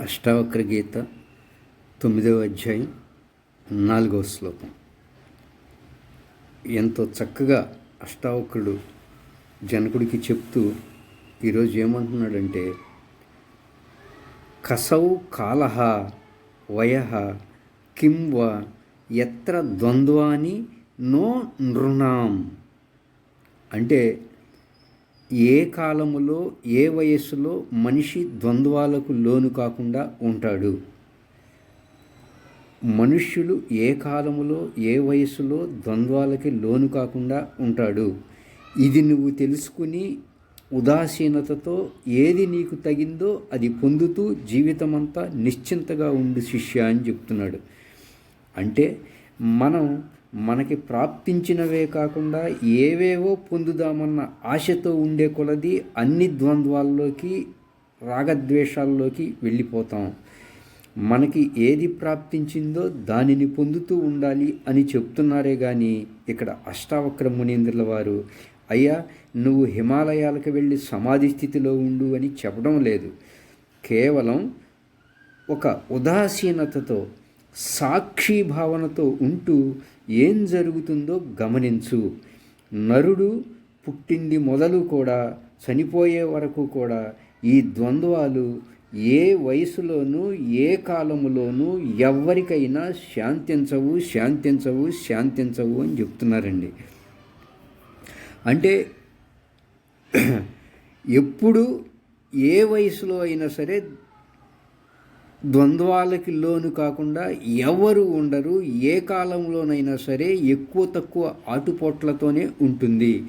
అష్టావక్ర గీత తొమ్మిదవ అధ్యాయం నాలుగవ శ్లోకం. ఎంతో చక్కగా అష్టావక్రుడు జనకుడికి చెప్తూ ఈరోజు ఏమంటున్నాడంటే కసౌ కాలహ వయ కిం వ ఎత్ర ద్వంద్వాని నో నృణాం. అంటే ఏ కాలములో ఏ వయస్సులో మనిషి ద్వంద్వాలకు లోను కాకుండా ఉంటాడు? మనుష్యులు ఏ కాలములో ఏ వయస్సులో ద్వంద్వాలకి లోను కాకుండా ఉంటాడు? ఇది నువ్వు తెలుసుకుని ఉదాసీనతతో ఏది నీకు తగిందో అది పొందుతూ జీవితమంతా నిశ్చింతగా ఉండు శిష్య అని చెప్తున్నాడు. అంటే మనం మనకి ప్రాప్తించినవే కాకుండా ఏవేవో పొందుదామన్న ఆశతో ఉండే కొలది అన్ని ద్వంద్వాల్లోకి రాగద్వేషాల్లోకి వెళ్ళిపోతాం. మనకి ఏది ప్రాప్తించిందో దానిని పొందుతూ ఉండాలి అని చెప్తున్నారే కానీ ఇక్కడ అష్టావక్ర మునీంద్రుల వారు అయ్యా నువ్వు హిమాలయాలకు వెళ్ళి సమాధి స్థితిలో ఉండు అని చెప్పడం లేదు. కేవలం ఒక ఉదాసీనతతో సాక్షి భావనతో ఉంటూ ఏం జరుగుతుందో గమనించు. నరుడు పుట్టింది మొదలు కూడా చనిపోయే వరకు కూడా ఈ ద్వంద్వాలు ఏ వయసులోనూ ఏ కాలములోనూ ఎవరికైనా శాంతించవు శాంతించవు శాంతించవు అని చెప్తున్నారండి. అంటే ఎప్పుడు ఏ వయసులో అయినా సరే ద్వంద్వాలకి లోను కాకుండా ఎవరు ఉండరు ఏ కాలంలోనైనా సరే ఎక్కువ తక్కువ ఆటుపోట్లతోనే ఉంటుంది.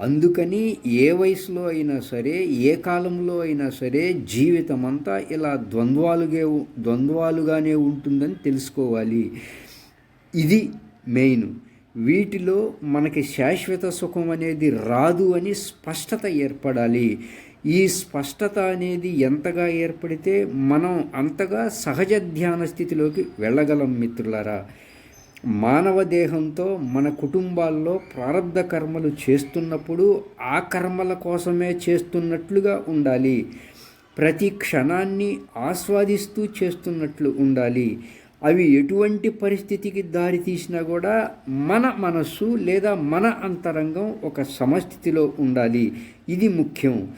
అందుకని ఏ వయసులో అయినా సరే ఏ కాలంలో అయినా సరే జీవితం అంతా ఇలా ద్వంద్వాలుగా ద్వంద్వాలుగానే ఉంటుందని తెలుసుకోవాలి. ఇది మెయిన్. వీటిలో మనకి శాశ్వత సుఖం అనేది రాదు అని స్పష్టత ఏర్పడాలి. ఈ స్పష్టత అనేది ఎంతగా ఏర్పడితే మనం అంతగా సహజ ధ్యాన స్థితిలోకి వెళ్ళగలం మిత్రులారా. మానవ దేహంతో మన కుటుంబాల్లో ప్రారంధ కర్మలు చేస్తున్నప్పుడు ఆ కర్మల కోసమే చేస్తున్నట్లుగా ఉండాలి. ప్రతి క్షణాన్ని ఆస్వాదిస్తూ చేస్తున్నట్లు ఉండాలి. అవి ఎటువంటి పరిస్థితికి దారి తీసినా కూడా మన మనస్సు లేదా మన అంతరంగం ఒక సమస్థితిలో ఉండాలి. ఇది ముఖ్యం.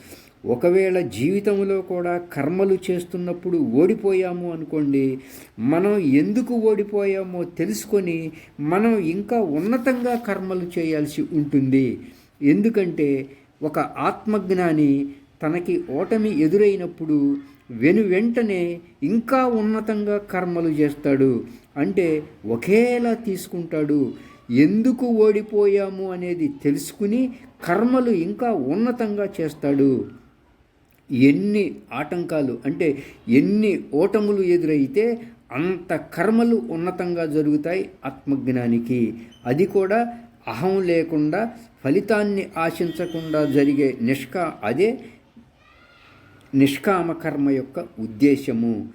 ఒకవేళ జీవితంలో కూడా కర్మలు చేస్తున్నప్పుడు ఓడిపోయాము అనుకోండి మనం ఎందుకు ఓడిపోయామో తెలుసుకొని మనం ఇంకా ఉన్నతంగా కర్మలు చేయాల్సి ఉంటుంది. ఎందుకంటే ఒక ఆత్మజ్ఞాని తనకి ఓటమి ఎదురైనప్పుడు వెను వెంటనే ఇంకా ఉన్నతంగా కర్మలు చేస్తాడు. అంటే ఒకేలా తీసుకుంటాడు. ఎందుకు ఓడిపోయాము అనేది తెలుసుకుని కర్మలు ఇంకా ఉన్నతంగా చేస్తాడు. ఎన్ని ఆటంకాలు అంటే ఎన్ని ఓటములు ఎదురైతే అంత కర్మలు ఉన్నతంగా జరుగుతాయి ఆత్మజ్ఞానికి. అది కూడా అహం లేకుండా ఫలితాన్ని ఆశించకుండా జరిగే నిష్కా అదే నిష్కామ కర్మ యొక్క ఉద్దేశము.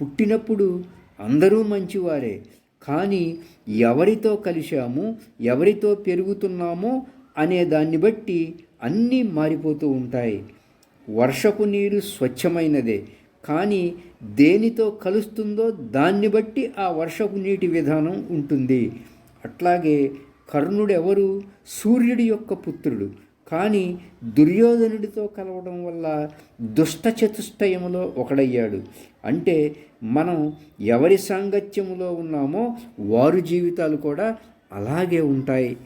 పుట్టినప్పుడు అందరూ మంచివారే కానీ ఎవరితో కలిశాము ఎవరితో పెరుగుతున్నామో అనే దాన్ని బట్టి అన్నీ మారిపోతూ ఉంటాయి. వర్షపు నీరు స్వచ్ఛమైనదే కానీ దేనితో కలుస్తుందో దాన్ని బట్టి ఆ వర్షపు నీటి విధానం ఉంటుంది. అట్లాగే కర్ణుడెవరు? సూర్యుడి యొక్క పుత్రుడు. కానీ దుర్యోధనుడితో కలవడం వల్ల దుష్ట చతుష్టయములో ఒకడయ్యాడు. అంటే మనం ఎవరి సాంగత్యములో ఉన్నామో వారు జీవితాలు కూడా అలాగే ఉంటాయి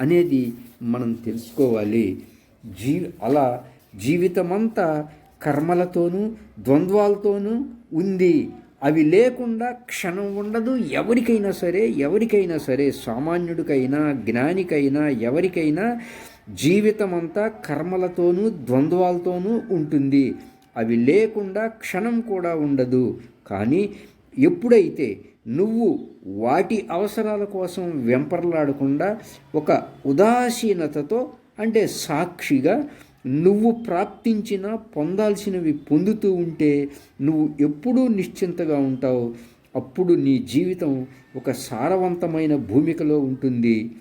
అనేది మనం తెలుసుకోవాలి. జీ అలా జీవితమంతా కర్మలతోనూ ద్వంద్వాలతోనూ ఉంది. అవి లేకుండా క్షణం ఉండదు. ఎవరికైనా సరే ఎవరికైనా సరే సామాన్యుడికైనా జ్ఞానికైనా ఎవరికైనా జీవితం అంతా కర్మలతోనూ ద్వంద్వాలతోనూ ఉంటుంది. అవి లేకుండా క్షణం కూడా ఉండదు. కానీ ఎప్పుడైతే నువ్వు వాటి అవసరాల కోసం వెంపర్లాడకుండా ఒక ఉదాసీనతతో అంటే సాక్షిగా నువ్వు ప్రాప్తించిన పొందాల్సినవి పొందుతూ ఉంటే నువ్వు ఎప్పుడూ నిశ్చింతగా ఉంటావు. అప్పుడు నీ జీవితం ఒక సారవంతమైన భూమికలో ఉంటుంది.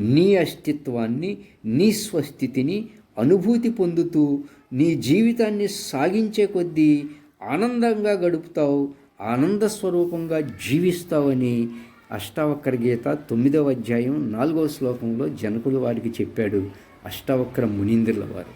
నీ అస్తిత్వాన్ని నీ స్వస్థితిని అనుభూతి పొందుతూ నీ జీవితాన్ని సాగించే కొద్దీ ఆనందంగా గడుపుతావు ఆనంద స్వరూపంగా జీవిస్తావని అష్టావక్ర గీత తొమ్మిదవ అధ్యాయం నాలుగవ శ్లోకంలో జనకుడు వారికి చెప్పాడు. అష్టవక్ర మునీంద్రుల వారు